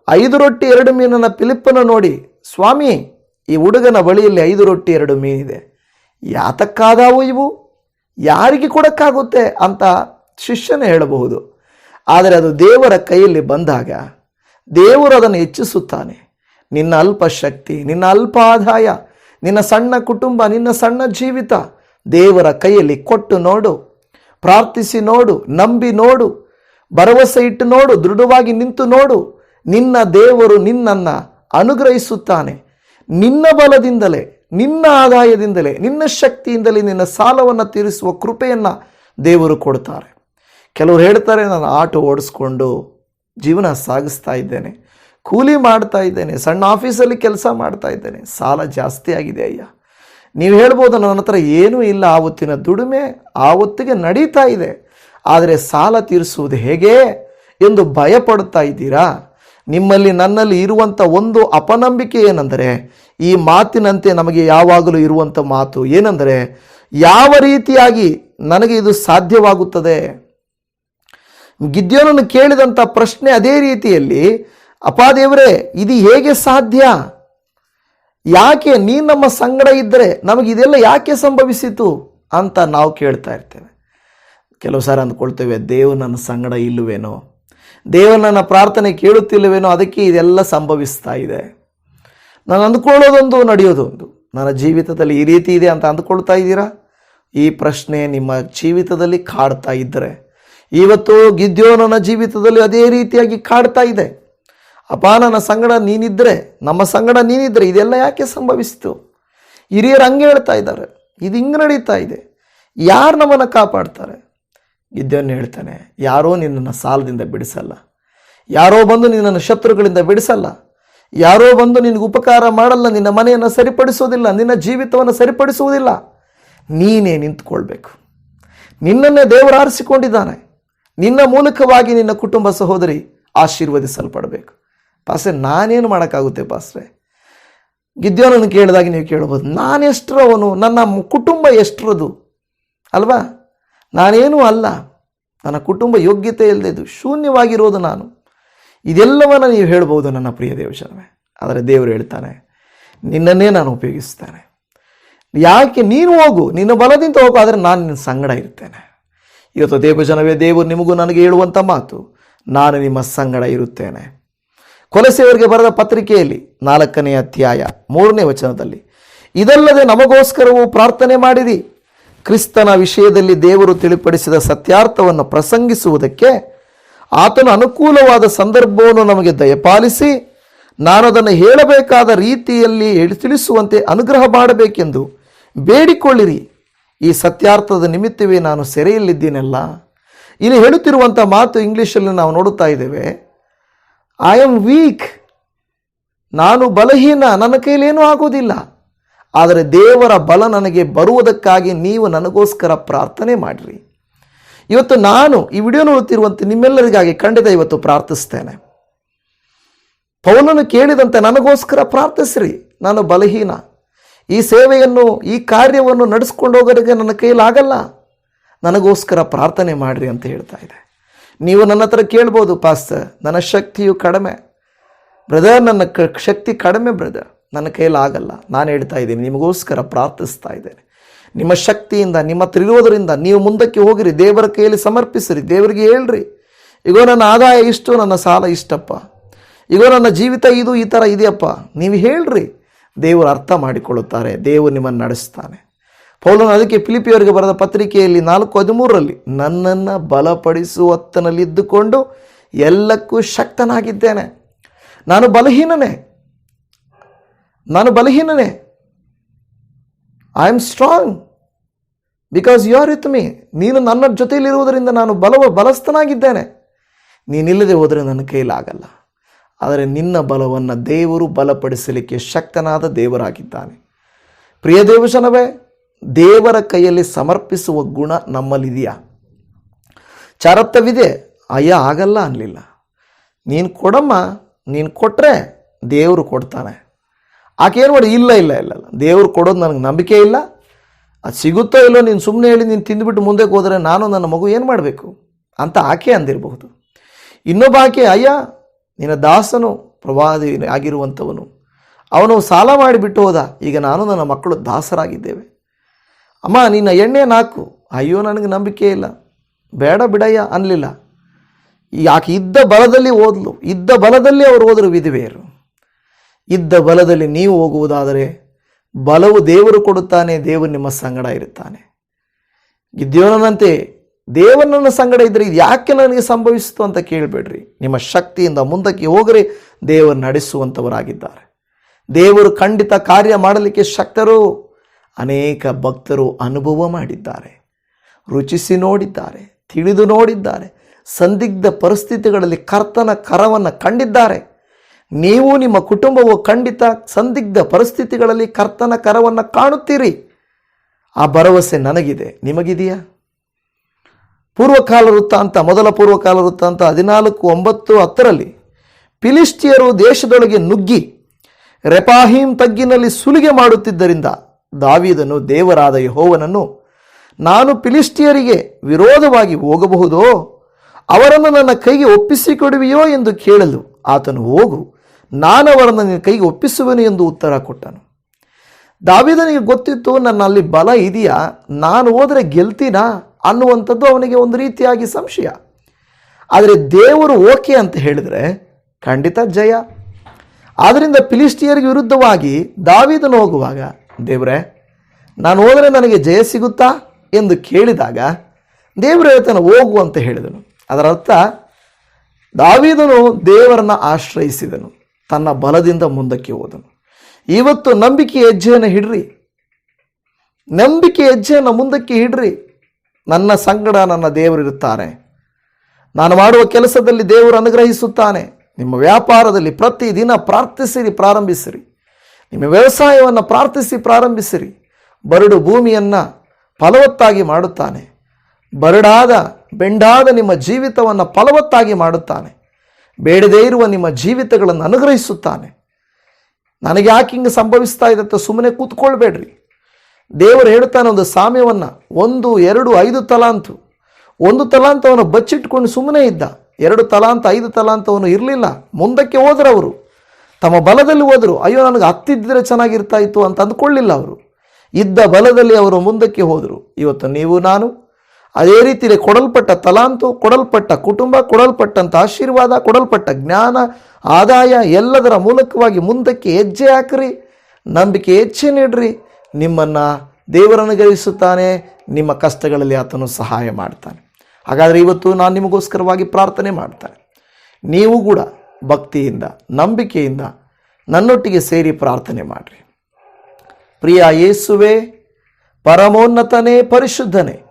Speaker 1: ಐದು ರೊಟ್ಟಿ, ಎರಡು ಮೀನನ್ನು ಪಿಲಿಪ್ಪನ್ನು ನೋಡಿ, ಸ್ವಾಮಿ, ಈ ಹುಡುಗನ ಬಳಿಯಲ್ಲಿ ಐದು ರೊಟ್ಟಿ, ಎರಡು ಮೀನಿದೆ. ಯಾತಕ್ಕಾದಾವು ಇವು? ಯಾರಿಗೆ ಕೊಡಕ್ಕಾಗುತ್ತೆ? ಅಂತ ಶಿಷ್ಯನೇ ಹೇಳಬಹುದು. ಆದರೆ ಅದು ದೇವರ ಕೈಯಲ್ಲಿ ಬಂದಾಗ ದೇವರು ಅದನ್ನು ಹೆಚ್ಚಿಸುತ್ತಾನೆ. ನಿನ್ನ ಅಲ್ಪ ಶಕ್ತಿ ನಿನ್ನ ಅಲ್ಪ ಆದಾಯ ನಿನ್ನ ಸಣ್ಣ ಕುಟುಂಬ, ನಿನ್ನ ಸಣ್ಣ ಜೀವಿತ ದೇವರ ಕೈಯಲ್ಲಿ ಕೊಟ್ಟು ನೋಡು, ಪ್ರಾರ್ಥಿಸಿ ನೋಡು, ನಂಬಿ ನೋಡು, ಭರವಸೆ ಇಟ್ಟು ನೋಡು, ದೃಢವಾಗಿ ನಿಂತು ನೋಡು. ನಿನ್ನ ದೇವರು ನಿನ್ನನ್ನು ಅನುಗ್ರಹಿಸುತ್ತಾನೆ. ನಿನ್ನ ಬಲದಿಂದಲೇ, ನಿನ್ನ ಆದಾಯದಿಂದಲೇ, ನಿನ್ನ ಶಕ್ತಿಯಿಂದಲೇ ನಿನ್ನ ಸಾಲವನ್ನು ತೀರಿಸುವ ಕೃಪೆಯನ್ನು ದೇವರು ಕೊಡ್ತಾರೆ ಕೆಲವರು ಹೇಳ್ತಾರೆ, ನಾನು ಆಟೋ ಓಡಿಸ್ಕೊಂಡು ಜೀವನ ಸಾಗಿಸ್ತಾ ಇದ್ದೇನೆ, ಕೂಲಿ ಮಾಡ್ತಾ ಇದ್ದೇನೆ, ಸಣ್ಣ ಆಫೀಸಲ್ಲಿ ಕೆಲಸ ಮಾಡ್ತಾ ಇದ್ದೇನೆ, ಸಾಲ ಜಾಸ್ತಿ ಆಗಿದೆ ಅಯ್ಯ. ನೀವು ಹೇಳ್ಬೋದು, ನನ್ನ ಹತ್ರ ಏನೂ ಇಲ್ಲ, ಆವತ್ತಿನ ದುಡಿಮೆ ಆವತ್ತಿಗೆ ನಡೀತಾ ಇದೆ, ಆದರೆ ಸಾಲ ತೀರಿಸುವುದು ಹೇಗೆ ಎಂದು ಭಯಪಡುತ್ತಾ ಇದ್ದೀರಾ? ನಿಮ್ಮಲ್ಲಿ ನನ್ನಲ್ಲಿ ಇರುವಂಥ ಒಂದು ಅಪನಂಬಿಕೆ ಏನೆಂದರೆ, ಈ ಮಾತಿನಂತೆ ನಮಗೆ ಯಾವಾಗಲೂ ಇರುವಂಥ ಮಾತು ಏನೆಂದರೆ, ಯಾವ ರೀತಿಯಾಗಿ ನನಗೆ ಇದು ಸಾಧ್ಯವಾಗುತ್ತದೆ? ಗಿದ್ಯೋನನ್ನು ಕೇಳಿದಂಥ ಪ್ರಶ್ನೆ ಅದೇ ರೀತಿಯಲ್ಲಿ ಅಪಾದೇವರೇ ಇದು ಹೇಗೆ ಸಾಧ್ಯ? ಯಾಕೆ ನೀ ನಮ್ಮ ಸಂಗಡ ಇದ್ದರೆ ನಮಗೆ ಇದೆಲ್ಲ ಯಾಕೆ ಸಂಭವಿಸಿತು? ಅಂತ ನಾವು ಕೇಳ್ತಾ ಇರ್ತೇವೆ. ಕೆಲವು ಸಾರಿ ಅಂದ್ಕೊಳ್ತೇವೆ ದೇವರು ನನ್ನ ಸಂಗಡ ಇಲ್ಲವೇನೋ? ದೇವರು ನನ್ನ ಪ್ರಾರ್ಥನೆ ಕೇಳುತ್ತಿಲ್ಲವೇನೋ? ಅದಕ್ಕೆ ಇದೆಲ್ಲ ಸಂಭವಿಸ್ತಾ ಇದೆ. ನಾನು ಅಂದ್ಕೊಳ್ಳೋದೊಂದು ನಡೆಯೋದೊಂದು. ನನ್ನ ಜೀವಿತದಲ್ಲಿ ಈ ರೀತಿ ಇದೆ ಅಂತ ಅಂದ್ಕೊಳ್ತಾ ಇದ್ದೀರಾ? ಈ ಪ್ರಶ್ನೆ ನಿಮ್ಮ ಜೀವಿತದಲ್ಲಿ ಕಾಡ್ತಾ ಇದ್ದರೆ ಇವತ್ತು ಗಿದ್ಯೋನನ ಜೀವಿತದಲ್ಲಿ ಅದೇ ರೀತಿಯಾಗಿ ಕಾಡ್ತಾ ಇದೆ. ಅಪ್ಪ ನನ್ನ ಸಂಗಡ ನೀನಿದ್ರೆ, ನಮ್ಮ ಸಂಗಡ ನೀನಿದ್ರೆ ಇದೆಲ್ಲ ಯಾಕೆ ಸಂಭವಿಸಿತು? ಹಿರಿಯರು ಹಂಗೆ ಹೇಳ್ತಾ ಇದ್ದಾರೆ. ಇದು ಹಿಂಗೆ ನಡೀತಾ ಇದೆ. ಯಾರು ನಮ್ಮನ್ನು ಕಾಪಾಡ್ತಾರೆ? ಗಿದ್ಯೋನ್ ಹೇಳ್ತಾನೆ, ಯಾರೋ ನಿನ್ನನ್ನು ಸಾಲದಿಂದ ಬಿಡಿಸಲ್ಲ. ಯಾರೋ ಬಂದು ನಿನ್ನನ್ನು ಶತ್ರುಗಳಿಂದ ಬಿಡಿಸಲ್ಲ. ಯಾರೋ ಬಂದು ನಿನಗೆ ಉಪಕಾರ ಮಾಡಲ್ಲ, ನಿನ್ನ ಮನೆಯನ್ನು ಸರಿಪಡಿಸೋದಿಲ್ಲ ನಿನ್ನ ಜೀವಿತವನ್ನು ಸರಿಪಡಿಸುವುದಿಲ್ಲ. ನೀನೇ ನಿಂತ್ಕೊಳ್ಬೇಕು. ನಿನ್ನನ್ನೇ ದೇವರು ಆರಿಸಿಕೊಂಡಿದ್ದಾನೆ. ನಿನ್ನ ಮೂಲಕವಾಗಿ ನಿನ್ನ ಕುಟುಂಬ ಸಹೋದರಿ ಆಶೀರ್ವದಿಸಲ್ಪಡಬೇಕು. ಪಾಸ್ರೆ ನಾನೇನು ಮಾಡೋಕ್ಕಾಗುತ್ತೆ ಪಾಸ್ರೆ ಗಿದ್ಯೋನನ್ನು ಕೇಳಿದಾಗ ನೀವು ಕೇಳ್ಬೋದು ನಾನೆಷ್ಟರವನು, ನನ್ನ ಕುಟುಂಬ ಎಷ್ಟರದು? ಅಲ್ವಾ? ನಾನೇನೂ ಅಲ್ಲ, ನನ್ನ ಕುಟುಂಬ ಯೋಗ್ಯತೆ ಇಲ್ಲದೆ ಶೂನ್ಯವಾಗಿರೋದು ನಾನು. ಇದೆಲ್ಲವನ್ನು ನೀವು ಹೇಳ್ಬೋದು ನನ್ನ ಪ್ರಿಯ ದೇವಶನವೇ ಆದರೆ ದೇವರು ಹೇಳ್ತಾನೆ, ನಿನ್ನನ್ನೇ ನಾನು ಉಪಯೋಗಿಸ್ತಾನೆ ಯಾಕೆ, ನೀನು ಹೋಗು, ನಿನ್ನ ಬಲದಿಂದ ಹೋಗು, ಆದರೆ ನಾನು ನಿನ್ನ ಸಂಗಡ ಇರ್ತೇನೆ. ಇವತ್ತು ದೇವಜನವೇ, ದೇವರು ನಿಮಗೂ ನನಗೆ ಹೇಳುವಂಥ ಮಾತು, ನಾನು ನಿಮ್ಮ ಸಂಗಡ ಇರುತ್ತೇನೆ. ಕೊಲಸೆಯವರಿಗೆ ಬರೆದ ಪತ್ರಿಕೆಯಲ್ಲಿ ನಾಲ್ಕನೇ ಅಧ್ಯಾಯ ಮೂರನೇ ವಚನದಲ್ಲಿ, ಇದಲ್ಲದೆ ನಮಗೋಸ್ಕರವೂ ಪ್ರಾರ್ಥನೆ ಮಾಡಿರಿ. ಕ್ರಿಸ್ತನ ವಿಷಯದಲ್ಲಿ ದೇವರು ತಿಳಿಪಡಿಸಿದ ಸತ್ಯಾರ್ಥವನ್ನು ಪ್ರಸಂಗಿಸುವುದಕ್ಕೆ ಆತನ ಅನುಕೂಲವಾದ ಸಂದರ್ಭವನ್ನು ನಮಗೆ ದಯಪಾಲಿಸಿ ನಾನು ಅದನ್ನು ಹೇಳಬೇಕಾದ ರೀತಿಯಲ್ಲಿ ತಿಳಿಸುವಂತೆ ಅನುಗ್ರಹ ಮಾಡಬೇಕೆಂದು ಬೇಡಿಕೊಳ್ಳಿರಿ. ಈ ಸತ್ಯಾರ್ಥದ ನಿಮಿತ್ತವೇ ನಾನು ಸೆರೆಯಲ್ಲಿದ್ದೀನಲ್ಲ? ಇಲ್ಲಿ ಹೇಳುತ್ತಿರುವಂಥ ಮಾತು ಇಂಗ್ಲೀಷಲ್ಲಿ ನಾವು ನೋಡುತ್ತಾ ಇದ್ದೇವೆ. ಐ ಆಮ್ ವೀಕ್ ನಾನು ಬಲಹೀನ. ನನ್ನ ಕೈಲೇನೂ ಆಗೋದಿಲ್ಲ ಆದರೆ ದೇವರ ಬಲ ನನಗೆ ಬರುವುದಕ್ಕಾಗಿ ನೀವು ನನಗೋಸ್ಕರ ಪ್ರಾರ್ಥನೆ ಮಾಡಿರಿ. ಇವತ್ತು ನಾನು ಈ ವಿಡಿಯೋ ನೋಡುತ್ತಿರುವಂತೆ ನಿಮ್ಮೆಲ್ಲರಿಗಾಗಿ ಖಂಡಿತ ಇವತ್ತು ಪ್ರಾರ್ಥಿಸ್ತೇನೆ ಪೌಲನು ಕೇಳಿದಂತೆ ನನಗೋಸ್ಕರ ಪ್ರಾರ್ಥಿಸ್ರಿ. ನಾನು ಬಲಹೀನ. ಈ ಸೇವೆಯನ್ನು, ಈ ಕಾರ್ಯವನ್ನು ನಡೆಸ್ಕೊಂಡು ಹೋಗೋದಕ್ಕೆ ನನ್ನ ಕೈಲಾಗಲ್ಲ ನನಗೋಸ್ಕರ ಪ್ರಾರ್ಥನೆ ಮಾಡಿರಿ ಅಂತ ಹೇಳ್ತಾ ಇದೆ. ನೀವು ನನ್ನ ಹತ್ರ ಕೇಳ್ಬೋದು, ಪಾಸ್ಟರ್, ನನ್ನ ಶಕ್ತಿಯು ಕಡಿಮೆ. ಬ್ರದರ್, ನನ್ನ ಕ, ಶಕ್ತಿ ಕಡಿಮೆ ಬ್ರದರ್. ನನ್ನ ಕೈಲಾಗಲ್ಲ ನಾನು ಹೇಳ್ತಾ ಇದ್ದೀನಿ, ನಿಮಗೋಸ್ಕರ ಪ್ರಾರ್ಥಿಸ್ತಾ ಇದ್ದೇನೆ. ನಿಮ್ಮ ಶಕ್ತಿಯಿಂದ, ನಿಮ್ಮ ಹತ್ರ ಇರೋದರಿಂದ ನೀವು ಮುಂದಕ್ಕೆ ಹೋಗಿರಿ, ದೇವರ ಕೈಯಲ್ಲಿ ಸಮರ್ಪಿಸಿರಿ, ದೇವರಿಗೆ ಹೇಳ್ರಿ. ಇಗೋ, ನನ್ನ ಆದಾಯ ಇಷ್ಟು, ನನ್ನ ಸಾಲ ಇಷ್ಟಪ್ಪ. ಇಗೋ, ನನ್ನ ಜೀವಿತ ಇದು, ಈ ಥರ ಇದೆಯಪ್ಪ. ನೀವು ಹೇಳ್ರಿ. ದೇವರು ಅರ್ಥ ಮಾಡಿಕೊಳ್ಳುತ್ತಾರೆ, ದೇವರು ನಿಮ್ಮನ್ನು ನಡೆಸ್ತಾನೆ. ಪೌಲನು ಅದಕ್ಕೆ ಫಿಲಿಪಿಯವರಿಗೆ ಬರೆದ ಪತ್ರಿಕೆಯಲ್ಲಿ ನಾಲ್ಕು ಹದಿಮೂರರಲ್ಲಿ, ನನ್ನನ್ನು ಬಲಪಡಿಸುವತ್ತನಲ್ಲಿದ್ದುಕೊಂಡು ಎಲ್ಲಕ್ಕೂ ಶಕ್ತನಾಗಿದ್ದೇನೆ. ನಾನು ಬಲಹೀನನೇ. ನಾನು ಬಲಹೀನನೇ. I am strong because you are with me ನೀನು ನನ್ನ ಜೊತೆಯಲ್ಲಿರುವುದರಿಂದ ನಾನು ಬಲವ, ಬಲಸ್ಥನಾಗಿದ್ದೇನೆ. ನೀನಿಲ್ಲದೆ ಹೋದರೆ ನನ್ನ ಕೈಲಾಗಲ್ಲ. ಆದರೆ ನಿನ್ನ ಬಲವನ್ನು ದೇವರು ಬಲಪಡಿಸಲಿಕ್ಕೆ ಶಕ್ತನಾದ ದೇವರಾಗಿದ್ದಾನೆ. ಪ್ರಿಯ ದೇವಶನವೇ ದೇವರ ಕೈಯಲ್ಲಿ ಸಮರ್ಪಿಸುವ ಗುಣ ನಮ್ಮಲ್ಲಿದೆಯಾ? ಚಾರತ್ವವಿದೆ, ಅಯ್ಯ ಆಗಲ್ಲ ಅನ್ನಲಿಲ್ಲ ನೀನು ಕೊಡಮ್ಮ, ನೀನು ಕೊಟ್ಟರೆ ದೇವರು ಕೊಡ್ತಾನೆ. ಆಕೆ ಏನು ಮಾಡಿ, ಇಲ್ಲ ಇಲ್ಲ ಇಲ್ಲ ಇಲ್ಲ. ದೇವರು ಕೊಡೋದು ನನಗೆ ನಂಬಿಕೆ ಇಲ್ಲ. ಅದು ಸಿಗುತ್ತೋ ಇಲ್ಲೋ ನೀನು ಸುಮ್ಮನೆ ಹೇಳಿ, ನೀನು ತಿಂದುಬಿಟ್ಟು ಮುಂದೆ ಹೋದರೆ ನಾನು ನನ್ನ ಮಗು ಏನು ಮಾಡಬೇಕು? ಅಂತ ಆಕೆ ಅಂದಿರಬಹುದು. ಇನ್ನೊಬ್ಬ ಆಕೆ, ಅಯ್ಯ ನಿನ್ನ ದಾಸನು ಪ್ರವಾದಿ ಆಗಿರುವಂಥವನು. ಅವನು ಸಾಲ ಮಾಡಿಬಿಟ್ಟು ಹೋದ. ಈಗ ನಾನು ನನ್ನ ಮಕ್ಕಳು ದಾಸರಾಗಿದ್ದೇವೆ. ಅಮ್ಮ, ನಿನ್ನ ಎಣ್ಣೆ ನಾಕು. ಅಯ್ಯೋ, ನನಗೆ ನಂಬಿಕೆ ಇಲ್ಲ. ಬೇಡ ಬಿಡಯ್ಯ ಅನ್ನಲಿಲ್ಲ ಯಾಕೆ, ಇದ್ದ ಬಲದಲ್ಲಿ ಓದಲು. ಇದ್ದ ಬಲದಲ್ಲಿ ಅವರು ಓದರು ವಿಧವೆಯರು ಇದ್ದ ಬಲದಲ್ಲಿ ನೀವು ಹೋಗುವುದಾದರೆ ಬಲವು ದೇವರು ಕೊಡುತ್ತಾನೆ, ದೇವರು ನಿಮ್ಮ ಸಂಗಡ ಇರುತ್ತಾನೆ. ಗಿದ್ಯೋನಂತೆ ದೇವರು ನನ್ನ ಸಂಗಡ ಇದ್ದರೆ ಇದು ಯಾಕೆ ನನಗೆ ಸಂಭವಿಸಿತು ಅಂತ ಕೇಳಬೇಡ್ರಿ. ನಿಮ್ಮ ಶಕ್ತಿಯಿಂದ ಮುಂದಕ್ಕೆ ಹೋಗರೆ ದೇವರು ನಡೆಸುವಂಥವರಾಗಿದ್ದಾರೆ ದೇವರು ಖಂಡಿತ ಕಾರ್ಯ ಮಾಡಲಿಕ್ಕೆ ಶಕ್ತರು, ಅನೇಕ ಭಕ್ತರು ಅನುಭವ ಮಾಡಿದ್ದಾರೆ. ರುಚಿಸಿ ನೋಡಿದ್ದಾರೆ, ತಿಳಿದು ನೋಡಿದ್ದಾರೆ, ಸಂದಿಗ್ಧ ಪರಿಸ್ಥಿತಿಗಳಲ್ಲಿ ಕರ್ತನ ಕರವನ್ನು ಕಂಡಿದ್ದಾರೆ. ನೀವು ನಿಮ್ಮ ಕುಟುಂಬವು ಖಂಡಿತ ಸಂದಿಗ್ಧ ಪರಿಸ್ಥಿತಿಗಳಲ್ಲಿ ಕರ್ತನ ಕರವನ್ನು ಕಾಣುತ್ತೀರಿ. ಆ ಭರವಸೆ ನನಗಿದೆ. ನಿಮಗಿದೆಯಾ? ಪೂರ್ವಕಾಲ ವೃತ್ತಾಂತ ಮೊದಲ ಪೂರ್ವಕಾಲ ವೃತ್ತಾಂತ ಹದಿನಾಲ್ಕು, ಒಂಬತ್ತು, ಹತ್ತರಲ್ಲಿ ಫಿಲಿಸ್ಟಿಯರು ದೇಶದೊಳಗೆ ನುಗ್ಗಿ ರೆಪಾಹೀಮ್ ತಗ್ಗಿನಲ್ಲಿ ಸುಲಿಗೆ ಮಾಡುತ್ತಿದ್ದರಿಂದ ದಾವಿದನು ದೇವರಾದ ಯಹೋವನನ್ನು, ನಾನು ಫಿಲಿಸ್ಟಿಯರಿಗೆ ವಿರೋಧವಾಗಿ ಹೋಗಬಹುದೋ? ಅವರನ್ನು ನನ್ನ ಕೈಗೆ ಒಪ್ಪಿಸಿಕೊಡುವೆಯೋ ಎಂದು ಕೇಳಲು ಆತನು ಹೋಗು, ನಾನು ಅವರನ್ನು ನನ್ನ ಕೈಗೆ ಒಪ್ಪಿಸುವೆನು ಎಂದು ಉತ್ತರ ಕೊಟ್ಟನು. ದಾವಿದನಿಗೆ ಗೊತ್ತಿತ್ತು, ನನ್ನಲ್ಲಿ ಬಲ ಇದೆಯಾ? ನಾನು ಹೋದರೆ ಗೆಲ್ತೀನಾ? ಅನ್ನುವಂಥದ್ದು ಅವನಿಗೆ ಒಂದು ರೀತಿಯಾಗಿ ಸಂಶಯ. ಆದರೆ ದೇವರು ಓಕೆ ಅಂತ ಹೇಳಿದರೆ ಖಂಡಿತ ಜಯ. ಆದ್ದರಿಂದ ಫಿಲಿಸ್ಟಿಯರಿಗೆ ವಿರುದ್ಧವಾಗಿ ದಾವಿದನು ಹೋಗುವಾಗ, ದೇವರೇ, ನಾನು ಹೋದರೆ ನನಗೆ ಜಯ ಸಿಗುತ್ತಾ ಎಂದು ಕೇಳಿದಾಗ ದೇವರು ಹೇಳ್ತಾನೆ, ಹೋಗು ಅಂತ ಹೇಳಿದನು. ಅದರ ಅರ್ಥ, ದಾವಿದನು ದೇವರನ್ನ ಆಶ್ರಯಿಸಿದನು, ತನ್ನ ಬಲದಿಂದ ಮುಂದಕ್ಕೆ ಹೋದನು. ಇವತ್ತು ನಂಬಿಕೆ ಹೆಜ್ಜೆಯನ್ನು ಹಿಡ್ರಿ. ನಂಬಿಕೆ ಹೆಜ್ಜೆಯನ್ನು ಮುಂದಕ್ಕೆ ಹಿಡ್ರಿ. ನನ್ನ ಸಂಗಡ ನನ್ನ ದೇವರಿರುತ್ತಾನೆ ನಾನು ಮಾಡುವ ಕೆಲಸದಲ್ಲಿ ದೇವರು ಅನುಗ್ರಹಿಸುತ್ತಾನೆ. ನಿಮ್ಮ ವ್ಯಾಪಾರದಲ್ಲಿ ಪ್ರತಿದಿನ ಪ್ರಾರ್ಥಿಸಿರಿ, ಪ್ರಾರಂಭಿಸಿರಿ. ನಿಮ್ಮ ವ್ಯವಸಾಯವನ್ನು ಪ್ರಾರ್ಥಿಸಿ, ಪ್ರಾರಂಭಿಸಿರಿ. ಬರಡು ಭೂಮಿಯನ್ನು ಫಲವತ್ತಾಗಿ ಮಾಡುತ್ತಾನೆ. ಬರಡಾದ, ಬೆಂಡಾದ ನಿಮ್ಮ ಜೀವಿತವನ್ನು ಫಲವತ್ತಾಗಿ ಮಾಡುತ್ತಾನೆ. ಬೇಡದೇ ಇರುವ ನಿಮ್ಮ ಜೀವಿತಗಳನ್ನು ಅನುಗ್ರಹಿಸುತ್ತಾನೆ. ನನಗೆ ಯಾಕೆ ಹಿಂಗೆ ಸಂಭವಿಸ್ತಾ ಇದೆ ಅಂತ ಸುಮ್ಮನೆ ಕೂತ್ಕೊಳ್ಬೇಡ್ರಿ. ದೇವರು ಹೇಳ್ತಾನೆ ಒಂದು ಸಾಮ್ಯವನ್ನು, ಒಂದು, ಎರಡು, ಐದು ತಲಾಂತು. ಒಂದು ತಲಾಂತವನ್ನು ಬಚ್ಚಿಟ್ಕೊಂಡು ಸುಮ್ಮನೆ ಇದ್ದ, ಎರಡು ತಲಾಂತ, ಐದು ತಲಾಂತವನ್ನು ಇರಲಿಲ್ಲ, ಮುಂದಕ್ಕೆ ಹೋದ್ರೆ ಅವರು. ತಮ್ಮ ಬಲದಲ್ಲಿ ಹೋದರು, ಅಯ್ಯೋ, ನನಗೆ ಹತ್ತಿದ್ದರೆ ಚೆನ್ನಾಗಿರ್ತಾ ಇತ್ತು ಅಂತ ಅಂದ್ಕೊಳ್ಳಿಲ್ಲ ಅವರು. ಇದ್ದ ಬಲದಲ್ಲಿ ಅವರು ಮುಂದಕ್ಕೆ ಹೋದರು. ಇವತ್ತು ನೀವು, ನಾನು, ಅದೇ ರೀತಿಯಲ್ಲಿ ಕೊಡಲ್ಪಟ್ಟ ತಲಾಂತು, ಕೊಡಲ್ಪಟ್ಟ ಕುಟುಂಬ ಕೊಡಲ್ಪಟ್ಟಂಥ ಆಶೀರ್ವಾದ, ಕೊಡಲ್ಪಟ್ಟ ಜ್ಞಾನ, ಆದಾಯ ಎಲ್ಲದರ ಮೂಲಕವಾಗಿ ಮುಂದಕ್ಕೆ ಹೆಜ್ಜೆ ಹಾಕ್ರಿ, ನಂಬಿಕೆ ಹೆಚ್ಚೆ ನೀಡ್ರಿ. ನಿಮ್ಮನ್ನು ದೇವರನುಗ್ರಹಿಸುತ್ತಾನೆ ನಿಮ್ಮ ಕಷ್ಟಗಳಲ್ಲಿ ಆತನು ಸಹಾಯ ಮಾಡ್ತಾನೆ. ಹಾಗಾದರೆ ಇವತ್ತು ನಾನು ನಿಮಗೋಸ್ಕರವಾಗಿ ಪ್ರಾರ್ಥನೆ ಮಾಡ್ತಾನೆ. ನೀವು ಕೂಡ ಭಕ್ತಿಯಿಂದ, ನಂಬಿಕೆಯಿಂದ ನನ್ನೊಟ್ಟಿಗೆ ಸೇರಿ ಪ್ರಾರ್ಥನೆ ಮಾಡಿರಿ. ಪ್ರಿಯ ಯೇಸುವೆ, ಪರಮೋನ್ನತನೇ, ಪರಿಶುದ್ಧನೇ,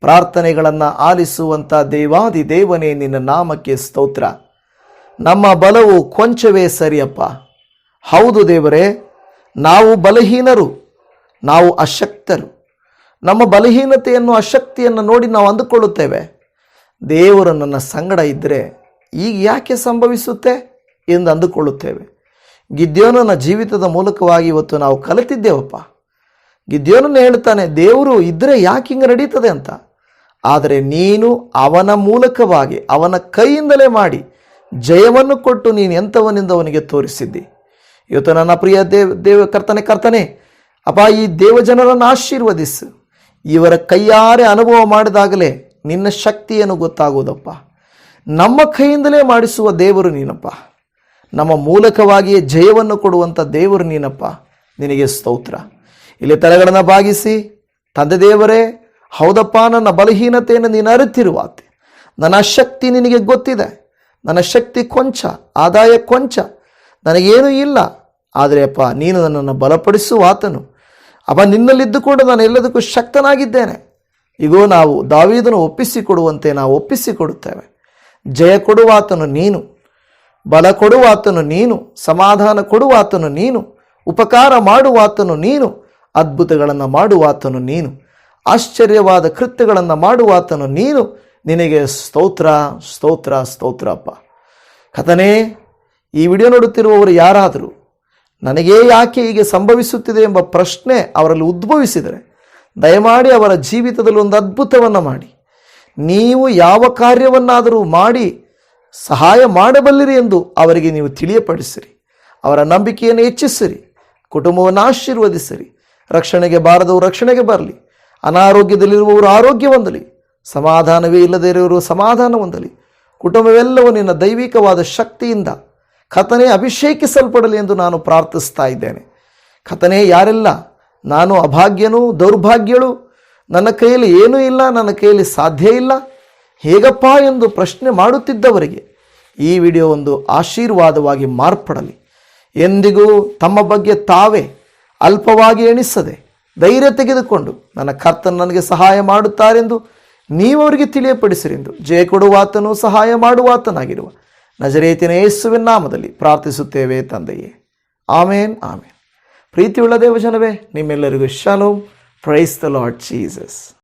Speaker 1: ಪ್ರಾರ್ಥನೆಗಳನ್ನು ಆಲಿಸುವಂಥ ದೇವಾದಿ ದೇವನೇ, ನಿನ್ನ ನಾಮಕ್ಕೆ ಸ್ತೋತ್ರ. ನಮ್ಮ ಬಲವು ಕೊಂಚವೇ ಸರಿಯಪ್ಪ. ಹೌದು ದೇವರೇ, ನಾವು ಬಲಹೀನರು. ನಾವು ಅಶಕ್ತರು. ನಮ್ಮ ಬಲಹೀನತೆಯನ್ನು, ಅಶಕ್ತಿಯನ್ನು ನೋಡಿ ನಾವು ಅಂದುಕೊಳ್ಳುತ್ತೇವೆ. ದೇವರು ನನ್ನ ಸಂಗಡ ಇದ್ದರೆ ಈಗ ಯಾಕೆ ಸಂಭವಿಸುತ್ತೆ ಎಂದು ಅಂದುಕೊಳ್ಳುತ್ತೇವೆ. ಗಿದ್ಯೋನನ ಜೀವಿತದ ಮೂಲಕವಾಗಿ ಇವತ್ತು ನಾವು ಕಲಿತಿದ್ದೇವಪ್ಪ. ಗಿದ್ಯೋನನ್ನು ಹೇಳ್ತಾನೆ, ದೇವರು ಇದ್ದರೆ ಯಾಕೆ ಹಿಂಗೆ ನಡೀತದೆ ಅಂತ. ಆದರೆ ನೀನು ಅವನ ಮೂಲಕವಾಗಿ, ಅವನ ಕೈಯಿಂದಲೇ ಮಾಡಿ ಜಯವನ್ನು ಕೊಟ್ಟು ನೀನು ಎಂಥವನಿಂದ ಅವನಿಗೆ ತೋರಿಸಿದ್ದಿ. ಇವತ್ತು ನನ್ನ ಪ್ರಿಯ ದೇವ್, ದೇವ ಕರ್ತನೆ ಕರ್ತನೆ ಅಪ್ಪ ಈ ದೇವಜನರನ್ನು ಆಶೀರ್ವದಿಸು. ಇವರ ಕೈಯಾರೆ ಅನುಭವ ಮಾಡಿದಾಗಲೇ ನಿನ್ನ ಶಕ್ತಿಯನ್ನು ಗೊತ್ತಾಗುವುದಪ್ಪ. ನಮ್ಮ ಕೈಯಿಂದಲೇ ಮಾಡಿಸುವ ದೇವರು ನೀನಪ್ಪ. ನಮ್ಮ ಮೂಲಕವಾಗಿಯೇ ಜಯವನ್ನು ಕೊಡುವಂಥ ದೇವರು ನೀನಪ್ಪ. ನಿನಗೆ ಸ್ತೋತ್ರ. ಇಲ್ಲಿ ತಲೆಗಳನ್ನು ಬಾಗಿಸಿ, ತಂದೆ ದೇವರೇ, ಹೌದಪ್ಪ, ನನ್ನ ಬಲಹೀನತೆಯನ್ನು ನೀನು ಅರಿತಿರುವಾತೆ. ನನ್ನ ಶಕ್ತಿ ನಿನಗೆ ಗೊತ್ತಿದೆ. ನನ್ನ ಶಕ್ತಿ ಕೊಂಚ, ಆದಾಯ ಕೊಂಚ. ನನಗೇನೂ ಇಲ್ಲ. ಆದರೆ ಅಪ್ಪ, ನೀನು ನನ್ನನ್ನು ಬಲಪಡಿಸುವ ಅಪ್ಪ ನಿನ್ನಲ್ಲಿದ್ದುಕೊಂಡು ನಾನು ಎಲ್ಲದಕ್ಕೂ ಶಕ್ತನಾಗಿದ್ದೇನೆ. ಇಗೋ, ನಾವು ದಾವೀದನು ಒಪ್ಪಿಸಿಕೊಡುವಂತೆ ನಾವು ಒಪ್ಪಿಸಿಕೊಡುತ್ತೇವೆ. ಜಯ ಕೊಡುವಾತನು ನೀನು, ಬಲ ಕೊಡುವಾತನು ನೀನು, ಸಮಾಧಾನ ಕೊಡುವಾತನು ನೀನು, ಉಪಕಾರ ಮಾಡುವಾತನು ನೀನು, ಅದ್ಭುತಗಳನ್ನು ಮಾಡುವಾತನು ನೀನು, ಆಶ್ಚರ್ಯವಾದ ಕೃತ್ಯಗಳನ್ನು ಮಾಡುವಾತನು ನೀನು. ನಿನಗೆ ಸ್ತೋತ್ರ ಸ್ತೋತ್ರ ಸ್ತೋತ್ರ ಅಪ್ಪ. ಕಥನೇ ಈ ವಿಡಿಯೋ ನೋಡುತ್ತಿರುವವರು ಯಾರಾದರೂ ನನಗೇ ಯಾಕೆ ಹೀಗೆ ಸಂಭವಿಸುತ್ತಿದೆ ಎಂಬ ಪ್ರಶ್ನೆ ಅವರಲ್ಲಿ ಉದ್ಭವಿಸಿದರೆ, ದಯಮಾಡಿ ಅವರ ಜೀವಿತದಲ್ಲಿ ಒಂದು ಅದ್ಭುತವನ್ನು ಮಾಡಿ. ನೀವು ಯಾವ ಕಾರ್ಯವನ್ನಾದರೂ ಮಾಡಿ, ಸಹಾಯ ಮಾಡಬಲ್ಲಿರಿ ಎಂದು ಅವರಿಗೆ ನೀವು ತಿಳಿಯಪಡಿಸಿರಿ. ಅವರ ನಂಬಿಕೆಯನ್ನು ಹೆಚ್ಚಿಸಿರಿ. ಕುಟುಂಬವನ್ನು ಆಶೀರ್ವದಿಸಿರಿ. ರಕ್ಷಣೆಗೆ ಬಾರದವರು ರಕ್ಷಣೆಗೆ ಬರಲಿ. ಅನಾರೋಗ್ಯದಲ್ಲಿರುವವರು ಆರೋಗ್ಯ ಹೊಂದಲಿ. ಸಮಾಧಾನವೇ ಇಲ್ಲದೇ ಇರುವವರು ಸಮಾಧಾನ ಹೊಂದಲಿ. ಕುಟುಂಬವೆಲ್ಲವೂ ನಿನ್ನ ದೈವಿಕವಾದ ಶಕ್ತಿಯಿಂದ ಕಥನೆ ಅಭಿಷೇಕಿಸಲ್ಪಡಲಿ ಎಂದು ನಾನು ಪ್ರಾರ್ಥಿಸ್ತಾ ಇದ್ದೇನೆ. ಕಥನೆ ಯಾರೆಲ್ಲ? ನಾನು ಅಭಾಗ್ಯನು ದೌರ್ಭಾಗ್ಯಳು? ನನ್ನ ಕೈಯಲ್ಲಿ ಏನೂ ಇಲ್ಲ, ನನ್ನ ಕೈಯಲ್ಲಿ ಸಾಧ್ಯ ಇಲ್ಲ? ಹೇಗಪ್ಪ ಎಂದು ಪ್ರಶ್ನೆ ಮಾಡುತ್ತಿದ್ದವರಿಗೆ ಈ ವಿಡಿಯೋ ಒಂದು ಆಶೀರ್ವಾದವಾಗಿ ಮಾರ್ಪಡಲಿ. ಎಂದಿಗೂ ತಮ್ಮ ಬಗ್ಗೆ ತಾವೇ ಅಲ್ಪವಾಗಿ ಎಣಿಸದೆ ಧೈರ್ಯ ತೆಗೆದುಕೊಂಡು ನನ್ನ ಕರ್ತನ ನನಗೆ ಸಹಾಯ ಮಾಡುತ್ತಾರೆಂದು ನೀವು ಅವರಿಗೆ ತಿಳಿಯಪಡಿಸಿರೆಂದು. ಜಯ ಕೊಡುವಾತನು ಸಹಾಯ ಮಾಡುವಾತನಾಗಿರುವ ನಜರೇತಿನ ಯೇಸುವಿನ ನಾಮದಲ್ಲಿ ಪ್ರಾರ್ಥಿಸುತ್ತೇವೆ ತಂದೆಯೇ. ಆಮೇನ್ ಆಮೇನ್. ಪ್ರೀತಿಯುಳ್ಳ ದೇವಜನವೇ, ನಿಮ್ಮೆಲ್ಲರಿಗೂ shalom. Praise the Lord Jesus